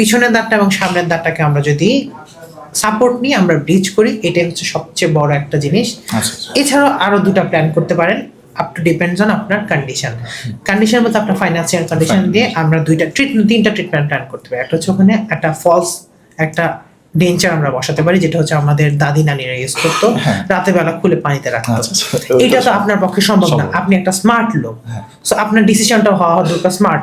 পিছনের দাঁতটা এবং সামনের দাঁতটাকে আমরা যদি সাপোর্ট নিয়ে আমরা ব্রিজ করি। এটাই হচ্ছে সবচেয়ে বড় একটা জিনিস। আচ্ছা আচ্ছা। এছাড়াও আরও দুটো প্ল্যান করতে পারেন। আপ টু ডিপেন্ডস অন আপনার কন্ডিশন কন্ডিশনের মধ্যে আপনার ফাইন্যান্সিয়াল কন্ডিশন দিয়ে আমরা দুইটা ট্রিটমেন্ট তিনটা ট্রিটমেন্ট প্ল্যান করতে পারি। একটা হচ্ছে ওখানে একটা ফলস একটা ডেঞ্চার আমরা বসাতে পারি যেটা হচ্ছে আমাদের দাদি নানিরা ইউজ করতো। হ্যাঁ। রাতের বেলা খুলে পানিতে রাখতো। আচ্ছা। এটা তো আপনার পক্ষে সম্ভব না। আপনি একটা স্মার্ট লোক। হ্যাঁ। সো আপনার ডিসিশনটা হওয়া দরকার স্মার্ট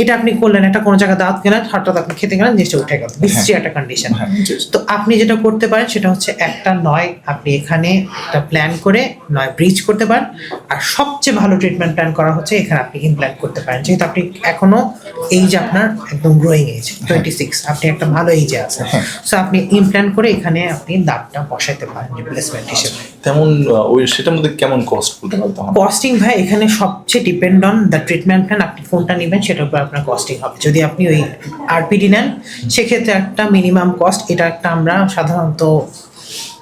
এটা আপনি করলেন একটা কোনো জায়গায় দাঁত গেলেন হঠাৎ আপনি খেতে গেলেন জিনিসটা উঠে গেল বিশ্রী একটা কন্ডিশন হ্যাঁ। তো আপনি যেটা করতে পারেন সেটা হচ্ছে একটা নয় আপনি এখানে একটা প্ল্যান করে নয় ব্রিজ করতে পারেন। আর সবচেয়ে ভালো ট্রিটমেন্ট প্ল্যান করা হচ্ছে এখানে আপনি ইমপ্ল্যান্ট করতে পারেন। যেহেতু আপনি এখনও এইজ আপনার একদম গ্রোয়িং এজ টোয়েন্টি সিক্স আপনি একটা ভালো এইজে আছেন। হ্যাঁ। সো আপনি ইমপ্ল্যান্ট করে এখানে আপনি দাঁতটা বসাইতে পারেন রিপ্লেসমেন্ট হিসেবে। তেমন ওই সেটার মধ্যে কেমন কস্ট বলতে কস্টিং ভাই এখানে সবচেয়ে depend on the treatment plan আপনি কোনটা নেবেন সেটার উপর আপনার কস্টিং হবে। যদি আপনি ওই আরপিডি নেন, সেক্ষেত্রে একটা মিনিমাম কস্ট এটা একটা আমরা সাধারণত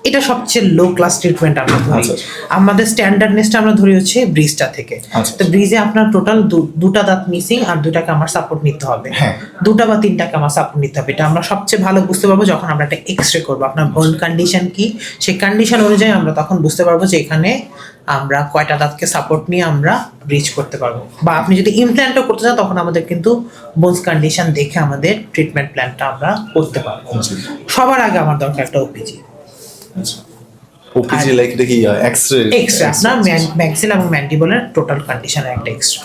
এটা সবচেয়ে লো ক্লাস ট্রিটমেন্ট আমরা ধরি। আচ্ছা, আমাদের স্ট্যান্ডার্ডনেসটা আমরা ধরি হচ্ছে ব্রিজটা থেকে। আচ্ছা। তো ব্রিজে আপনার টোটাল দুটা দাঁত মিসিং আর দুটাকে আমার সাপোর্ট নিতে হবে। হ্যাঁ। দুটা বা তিনটাকে আমার সাপোর্ট নিতে হবে। এটা আমরা সবচেয়ে ভালো বুঝতে পারব যখন আমরা একটা এক্স রে করব। আপনার বোন কন্ডিশন কি? সেই কন্ডিশন অনুযায়ী আমরা তখন বুঝতে পারব যে এখানে আমরা কয়টা দাঁতকে সাপোর্ট নিয়ে আমরা ব্রিজ করতে পারব। বা আপনি যদি ইমপ্ল্যান্টও করতে চান তখন আমাদের কিন্তু বোনস কন্ডিশন দেখে আমাদের ট্রিটমেন্ট প্ল্যানটা আমরা করতে পারব। সবার আগে আমার দরকার একটা ওপিজি আচ্ছা ওপিজি লাইক এটা কি এক্সরে এক্সট্রা আপনার ম্যাক্সিল এবং ম্যান্ডিবলের টোটাল কন্ডিশন একটা এক্সট্রা